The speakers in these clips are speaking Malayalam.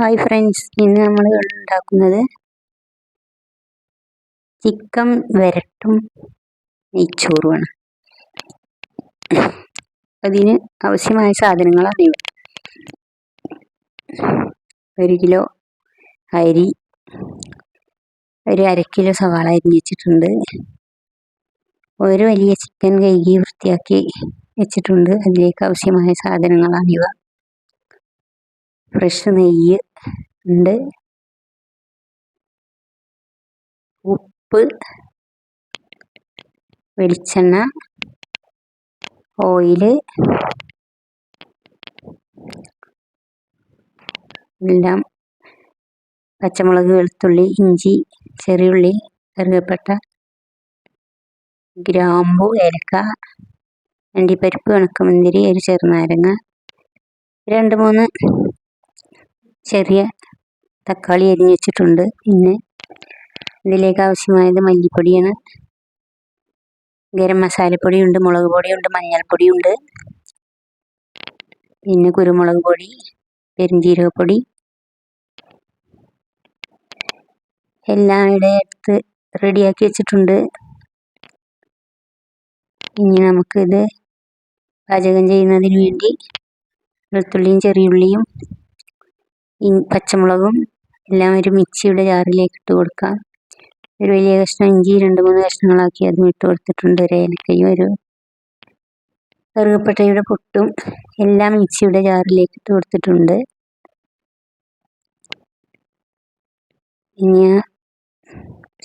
ഹായ് ഫ്രണ്ട്സ് ഇന്ന് നമ്മൾ ഉണ്ടാക്കുന്നത് ചിക്കൻ വരട്ടും നെയ്ച്ചോറുമാണ്. അതിന് ആവശ്യമായ സാധനങ്ങളാണ് ഇവ. ഒരു കിലോ അരി ഒരു അര കിലോ സവാള അരിഞ്ഞിട്ടുണ്ട് ഒരു വലിയ ചിക്കൻ കഴുകി വൃത്തിയാക്കി വെച്ചിട്ടുണ്ട്. അതിലേക്ക് ആവശ്യമായ സാധനങ്ങളാണിവ ഫ്രഷ് നെയ്യ് ഉണ്ട്. ഉപ്പ് വെളിച്ചെണ്ണ ഓയിൽ എല്ലാം പച്ചമുളക് വെളുത്തുള്ളി ഇഞ്ചി ചെറിയുള്ളി കറുകപ്പട്ട ഗ്രാമ്പു ഏലക്ക അണ്ടിപ്പരിപ്പ് ഉണക്കമുന്തിരി ഒരു ചെറുനാരങ്ങ രണ്ട് മൂന്ന് ചെറിയ തക്കാളി അരിഞ്ഞ് വെച്ചിട്ടുണ്ട്. പിന്നെ ഇതിലേക്ക് ആവശ്യമായത് മല്ലിപ്പൊടിയാണ്. ഗരം മസാലപ്പൊടിയുണ്ട് മുളക് പൊടിയുണ്ട് മഞ്ഞൾപ്പൊടിയുണ്ട്. പിന്നെ കുരുമുളക് പൊടി പെരുംജീരകപ്പൊടി. എല്ലാം ഇവിടെ എടുത്ത് റെഡിയാക്കി വെച്ചിട്ടുണ്ട്. ഇനി നമുക്കിത് പാചകം ചെയ്യുന്നതിന് വേണ്ടി വെളുത്തുള്ളിയും ചെറിയുള്ളിയും പച്ചമുളകും എല്ലാം ഒരു മിക്സിയുടെ ജാറിലേക്ക് ഇട്ട് കൊടുക്കാം ഒരു വലിയ കഷ്ണം ഇഞ്ചി രണ്ട് മൂന്ന് കഷ്ണങ്ങളാക്കി അതും ഇട്ട് കൊടുത്തിട്ടുണ്ട്. ഒരു ഏലക്കയും ഒരു കറുകപ്പട്ടയുടെ പൊട്ടും എല്ലാം മിക്സിയുടെ ജാറിലേക്ക് ഇട്ട് കൊടുത്തിട്ടുണ്ട്. പിന്നെ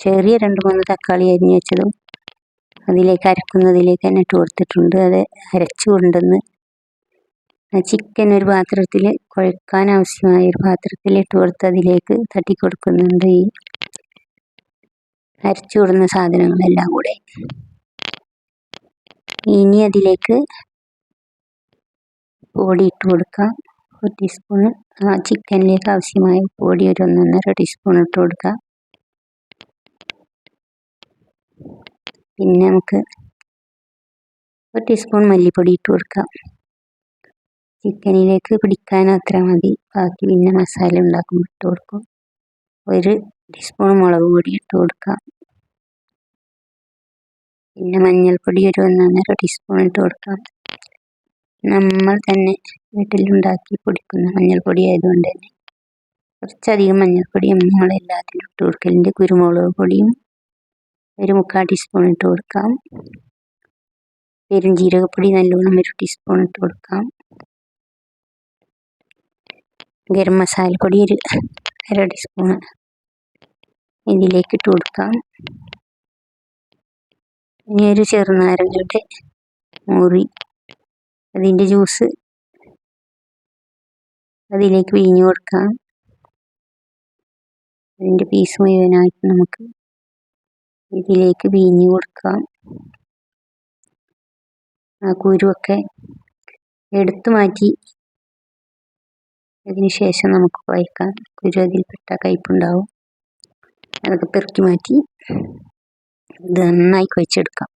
ചെറിയ രണ്ട് മൂന്ന് തക്കാളി അരിഞ്ഞു വെച്ചതും അതിലേക്ക് അരക്കുന്നതിലേക്ക് തന്നെ ഇട്ട് കൊടുത്തിട്ടുണ്ട്. അത് അരച്ചു കൊണ്ടുവന്ന് ചിക്കൻ ഒരു പാത്രത്തിൽ കുഴക്കാൻ ആവശ്യമായ ഒരു പാത്രത്തിൽ ഇട്ട് കൊടുത്ത് അതിലേക്ക് തട്ടി കൊടുക്കുന്നുണ്ട് ഈ അരച്ചു കൊടുക്കുന്ന സാധനങ്ങളെല്ലാം കൂടെ. ഇനി അതിലേക്ക് പൊടി ഇട്ട് കൊടുക്കാം. ഒരു ടീസ്പൂൺ ചിക്കനിലേക്ക് ആവശ്യമായ പൊടി ഒരു ഒന്നൊന്നര ടീസ്പൂൺ ഇട്ട് കൊടുക്കാം. പിന്നെ നമുക്ക് ഒരു ടീസ്പൂൺ മല്ലിപ്പൊടി ഇട്ട് കൊടുക്കാം. ചിക്കനിലേക്ക് പിടിക്കാൻ അത്ര മതി. ബാക്കി പിന്നെ മസാല ഉണ്ടാക്കുമ്പോൾ ഇട്ട് കൊടുക്കും. ഒരു ടീസ്പൂൺ മുളക് പൊടി ഇട്ട് കൊടുക്കാം. പിന്നെ മഞ്ഞൾപ്പൊടി ഒരു ഒന്നൊന്നര ടീസ്പൂൺ ഇട്ട് കൊടുക്കാം. നമ്മൾ തന്നെ വീട്ടിലുണ്ടാക്കി പൊടിക്കുന്ന മഞ്ഞൾപ്പൊടി ആയതുകൊണ്ട് തന്നെ കുറച്ചധികം മഞ്ഞൾപ്പൊടിയും നമ്മൾ എല്ലാത്തിനും ഇട്ട് കൊടുക്കലുണ്ട് കുരുമുളക് പൊടിയും ഒരു മുക്കാൽ ടീസ്പൂൺ ഇട്ട് കൊടുക്കാം. പെരുംജീരകപ്പൊടി നല്ലോണം ഒരു ടീസ്പൂൺ ഇട്ട് കൊടുക്കാം. ഗരം മസാലപ്പൊടി ഒരു അര ടീസ്പൂൺ ഇതിലേക്ക് ഇട്ട് കൊടുക്കാം. ഇനി ഒരു ചെറുനാരങ്ങയുടെ മുറി അതിന്റെ ജ്യൂസ് അതിലേക്ക് പിഴിഞ്ഞു കൊടുക്കാം. അതിന്റെ പീസ് മുഴുവനായിട്ട് നമുക്ക് ഇതിലേക്ക് പിഴിഞ്ഞു കൊടുക്കാം. ആ കുരുവൊക്കെ എടുത്തു മാറ്റി അതിന് ശേഷം നമുക്ക് കുഴക്കാം കുരു അതിൽപ്പെട്ട കയ്പുണ്ടാവും. അതൊക്കെ പെറുക്കി മാറ്റി ഇത് നന്നായി കുഴച്ചെടുക്കാം.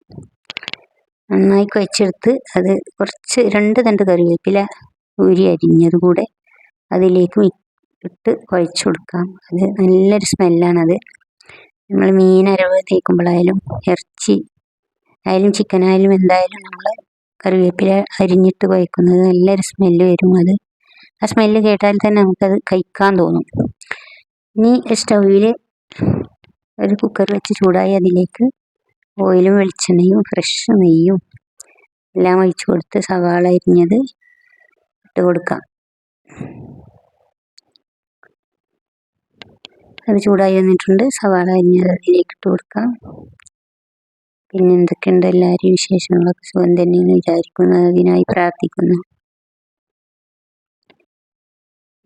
നന്നായി കുഴച്ചെടുത്ത് അത് കുറച്ച് രണ്ട് തണ്ട് കറിവേപ്പില ഊരി അരിഞ്ഞത് കൂടെ അതിലേക്ക് ഇട്ട് കുഴച്ച് കൊടുക്കാം. അത് നല്ലൊരു സ്മെല്ലാണത്. നമ്മൾ മീൻ അരവ് തേക്കുമ്പോഴായാലും ഇറച്ചി ആയാലും ചിക്കനായാലും എന്തായാലും നമ്മൾ കറിവേപ്പില അരിഞ്ഞിട്ട് കുഴക്കുന്നത് നല്ലൊരു സ്മെല്ല് വരും അത്. ആ സ്മെല്ല് കേട്ടാൽ തന്നെ നമുക്കത് കഴിക്കാൻ തോന്നും. ഇനി സ്റ്റൗവിൽ ഒരു കുക്കർ വെച്ച് ചൂടായി അതിലേക്ക് ഓയിലും വെളിച്ചെണ്ണയും ഫ്രഷ് നെയ്യും എല്ലാം ഒഴിച്ച് കൊടുത്ത് സവാള അരിഞ്ഞത് ഇട്ട് കൊടുക്കാം. അത് ചൂടായി വന്നിട്ടുണ്ട്. സവാള അരിഞ്ഞത് അതിലേക്ക് ഇട്ട് കൊടുക്കാം. പിന്നെ എന്തൊക്കെയുണ്ട് എല്ലാവരും വിശേഷങ്ങളൊക്കെ സുഖം തന്നെയെന്ന് വിചാരിക്കുന്നു. അതിനായി പ്രാർത്ഥിക്കുന്നു.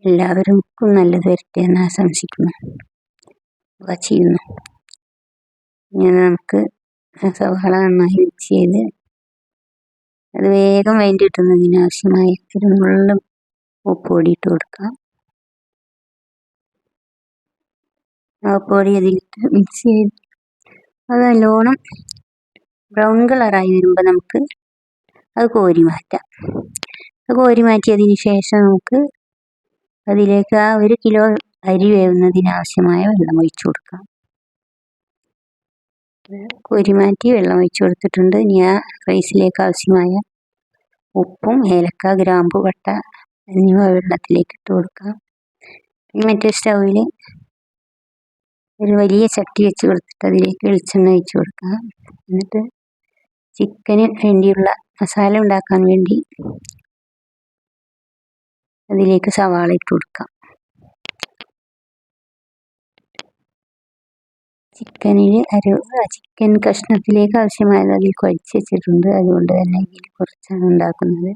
എല്ലാവർക്കും നല്ലത് വരട്ടെ എന്ന് ആശംസിക്കുന്നു. ചെയ്യുന്നു. ഇങ്ങനെ നമുക്ക് സവാള നന്നായി മിക്സ് ചെയ്ത് അത് വേഗം വേണ്ടി കിട്ടുന്നതിന് ആവശ്യമായ കുരുമുള്ള ഉപ്പുപൊടി ഇട്ട് കൊടുക്കാം. ഉപ്പുപൊടി അതിലിട്ട് മിക്സ് ചെയ്ത് അത് നല്ലോണം ബ്രൗൺ കളറായി വരുമ്പോൾ നമുക്ക് അത് കോരി മാറ്റാം. അത് കോരി മാറ്റിയതിന് ശേഷം നമുക്ക് അതിലേക്ക് ആ ഒരു കിലോ അരി വേവുന്നതിനാവശ്യമായ വെള്ളം ഒഴിച്ചു കൊടുക്കാം. കുരിമാറ്റി വെള്ളം ഒഴിച്ചു കൊടുത്തിട്ടുണ്ട്. ഇനി ആ റൈസിലേക്ക് ആവശ്യമായ ഉപ്പും ഏലക്ക ഗ്രാമ്പു പട്ട എന്നിവ വെള്ളത്തിലേക്ക് ഇട്ട് കൊടുക്കാം. പിന്നെ മറ്റേ സ്റ്റൗവിൽ ഒരു വലിയ ചട്ടി വെച്ച് കൊടുത്തിട്ട് അതിലേക്ക് വെളിച്ചെണ്ണ ഒഴിച്ചു കൊടുക്കാം. എന്നിട്ട് ചിക്കന് വേണ്ടിയുള്ള മസാല ഉണ്ടാക്കാൻ വേണ്ടി അതിലേക്ക് സവാള ഇട്ട് കൊടുക്കാം. ചിക്കനിൽ അര ചിക്കൻ കഷ്ണത്തിലേക്ക് ആവശ്യമായത് അതിൽ കുഴച്ച് വെച്ചിട്ടുണ്ട്. അതുകൊണ്ട് തന്നെ ഇതിൽ കുറച്ചാണ് ഉണ്ടാക്കുന്നത്.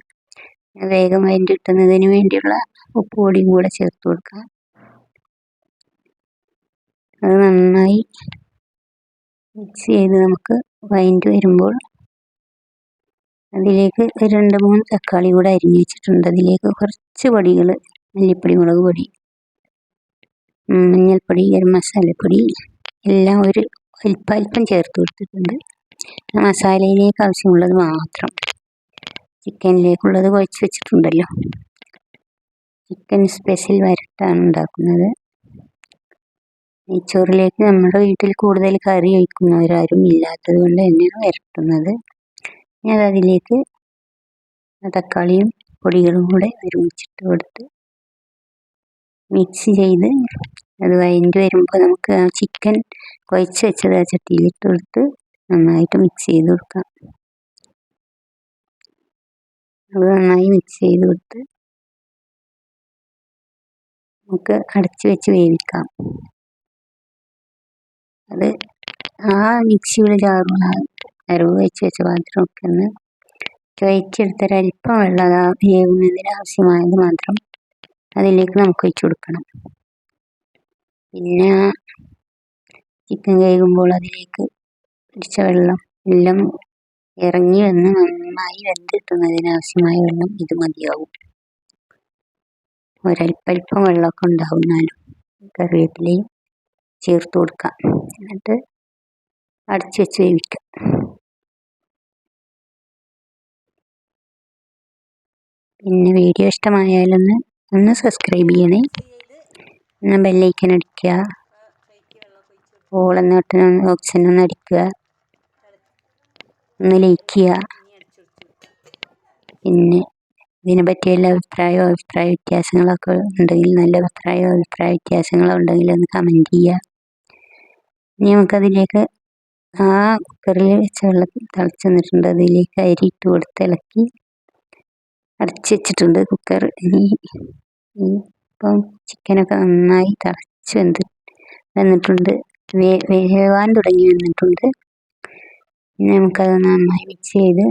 വേഗം അതിന്റെ കിട്ടുന്നതിന് വേണ്ടിയുള്ള ഉപ്പ് പൊടിയും കൂടെ ചേർത്ത് കൊടുക്കാം. അത് നന്നായി മിക്സ് ചെയ്ത് നമുക്ക് വൈൻഡ് വരുമ്പോൾ അതിലേക്ക് രണ്ട് മൂന്ന് തക്കാളി കൂടെ അരിഞ്ഞ് വെച്ചിട്ടുണ്ട്. അതിലേക്ക് കുറച്ച് പൊടികൾ മല്ലിപ്പൊടി മുളക് പൊടി മഞ്ഞൾപ്പൊടി ഗരം മസാലപ്പൊടി എല്ലാം ഒരു അല്പാൽപ്പം അല്പം ചേർത്ത് കൊടുത്തിട്ടുണ്ട്. മസാലയിലേക്ക് ആവശ്യമുള്ളത് മാത്രം. ചിക്കനിലേക്കുള്ളത് കുഴച്ച് വെച്ചിട്ടുണ്ടല്ലോ. ചിക്കൻ സ്പെഷ്യൽ വരട്ടാണ് ഉണ്ടാക്കുന്നത്. നെയ്ച്ചോറിലേക്ക് നമ്മുടെ വീട്ടിൽ കൂടുതൽ കറി ഒഴിക്കുന്നവരാരും ഇല്ലാത്തത് കൊണ്ട് തന്നെയാണ് വരട്ടുന്നത്. ഞാൻ അതിലേക്ക്? തക്കാളിയും പൊടികളും കൂടെ ഒരുമിച്ചിട്ട് കൊടുത്ത് മിക്സ് ചെയ്ത് അത് വഴണ്ടി വരുമ്പോൾ നമുക്ക് ചിക്കൻ കുഴച്ച് വെച്ചത് ആ ചട്ടിയിലിട്ട് കൊടുത്ത് നന്നായിട്ട് മിക്സ് ചെയ്ത് കൊടുക്കാം. അത് നന്നായി മിക്സ് ചെയ്ത് കൊടുത്ത് നമുക്ക് അടച്ച് വെച്ച് വേവിക്കാം. അത് ആ മിക്സിയുടെ ജാറും അരവ് വെച്ച് വെച്ച പാത്രമൊക്കെ ഒന്ന് കഴിച്ചെടുത്തൊരല്പം വെള്ളം ഉള്ളത് വേവുന്നതിന് ആവശ്യമായത് മാത്രം അതിലേക്ക് നമുക്ക് ഒഴിച്ചു കൊടുക്കണം. പിന്നെ ചിക്കൻ കഴുകുമ്പോൾ അതിലേക്ക് പിടിച്ച വെള്ളം എല്ലാം ഇറങ്ങി വന്ന് നന്നായി വെന്തിട്ടുന്നതിന് ആവശ്യമായ വെള്ളം ഇത് മതിയാവും. ഒരൽപ്പൽപ്പം വെള്ളമൊക്കെ ഉണ്ടാവുന്നാലും കറിവേപ്പിലയും ചേർത്ത് കൊടുക്കാം. എന്നിട്ട് അടച്ചു വെച്ച് വേവിക്കാം. പിന്നെ വീഡിയോ ഇഷ്ടമായാലൊന്ന് ഒന്ന് സബ്സ്ക്രൈബ് ചെയ്യണേ. ഒന്ന് ബെല്ലൈക്കൻ അടിക്കുക. ഓളെന്ന് ഒട്ടന ഓപ്ഷൻ ഒന്ന് അടിക്കുക. ഒന്ന് ലൈക്ക് ചെയ്യുക. പിന്നെ ഇതിനെ പറ്റിയുള്ള അഭിപ്രായമോ അഭിപ്രായ വ്യത്യാസങ്ങളൊക്കെ ഉണ്ടെങ്കിൽ നല്ല അഭിപ്രായമോ അഭിപ്രായ വ്യത്യാസങ്ങളോ ഉണ്ടെങ്കിൽ ഒന്ന് കമന്റ് ചെയ്യുക. ഇനി നമുക്കതിലേക്ക് ആ കുക്കറിൽ വെച്ച വെള്ളം തിളച്ച് നിന്നിട്ടുണ്ട് അതിലേക്ക് അരി ഇട്ട് കൊടുത്ത് ഇളക്കി അടച്ച് വെച്ചിട്ടുണ്ട് കുക്കർ ഇനി ഇപ്പം ചിക്കനൊക്കെ നന്നായി തിളച്ച് വെന്ത് വന്നിട്ടുണ്ട്. വേ വേവാൻ തുടങ്ങി വന്നിട്ടുണ്ട്. ഇനി നമുക്കത് നന്നായി മിക്സ് ചെയ്ത്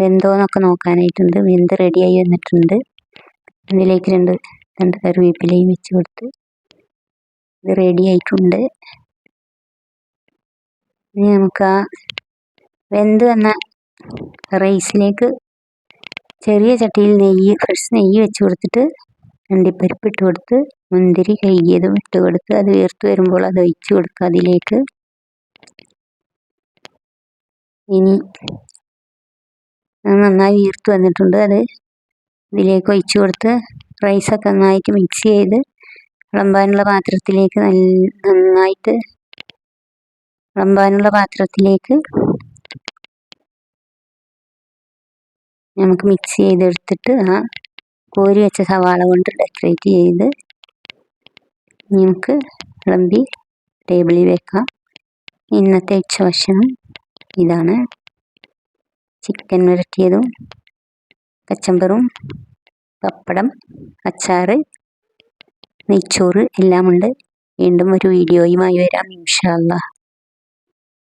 വെന്തോന്നൊക്കെ നോക്കാനായിട്ടുണ്ട്. വെന്ത് റെഡിയായി വന്നിട്ടുണ്ട്. ഇതിലേക്ക് രണ്ട് രണ്ട് കറിവേപ്പിലയും വെച്ച് കൊടുത്ത് ഇത് റെഡി ആയിട്ടുണ്ട്. ഇനി നമുക്ക് ആ വെന്ത് വന്ന റൈസിലേക്ക് ചെറിയ ചട്ടിയിൽ നെയ്യ് ഫ്രഷ് നെയ്യ് വെച്ച് കൊടുത്തിട്ട് അണ്ടിപ്പരിപ്പ് ഇട്ട് കൊടുത്ത് മുന്തിരി കഴുകിയതും ഇട്ട് കൊടുത്ത് അത് വീർത്ത് വരുമ്പോൾ അത് ഒഴിച്ച് കൊടുക്കുക അതിലേക്ക്. ഇനി നന്നായി വീർത്ത് വന്നിട്ടുണ്ട്. അത് ഇതിലേക്ക് ഒഴിച്ച് കൊടുത്ത് റൈസൊക്കെ നന്നായിട്ട് മിക്സ് ചെയ്ത് വിളമ്പാനുള്ള പാത്രത്തിലേക്ക് നന്നായിട്ട് വിളമ്പാനുള്ള പാത്രത്തിലേക്ക് നമുക്ക് മിക്സ് ചെയ്തെടുത്തിട്ട് ആ കോരി വെച്ച സവാള കൊണ്ട് ഡെക്കറേറ്റ് ചെയ്ത് നമുക്ക് വിളമ്പി ടേബിളിൽ വെക്കാം. ഇന്നത്തെ ഉച്ചഭക്ഷണം ഇതാണ്. ചിക്കൻ വരട്ടിയതും കച്ചമ്പറും പപ്പടം അച്ചാറ് നെയ്ച്ചോറ് എല്ലാമുണ്ട്. വീണ്ടും ഒരു വീഡിയോയുമായി വരാം ഇൻഷാ അല്ലാഹ്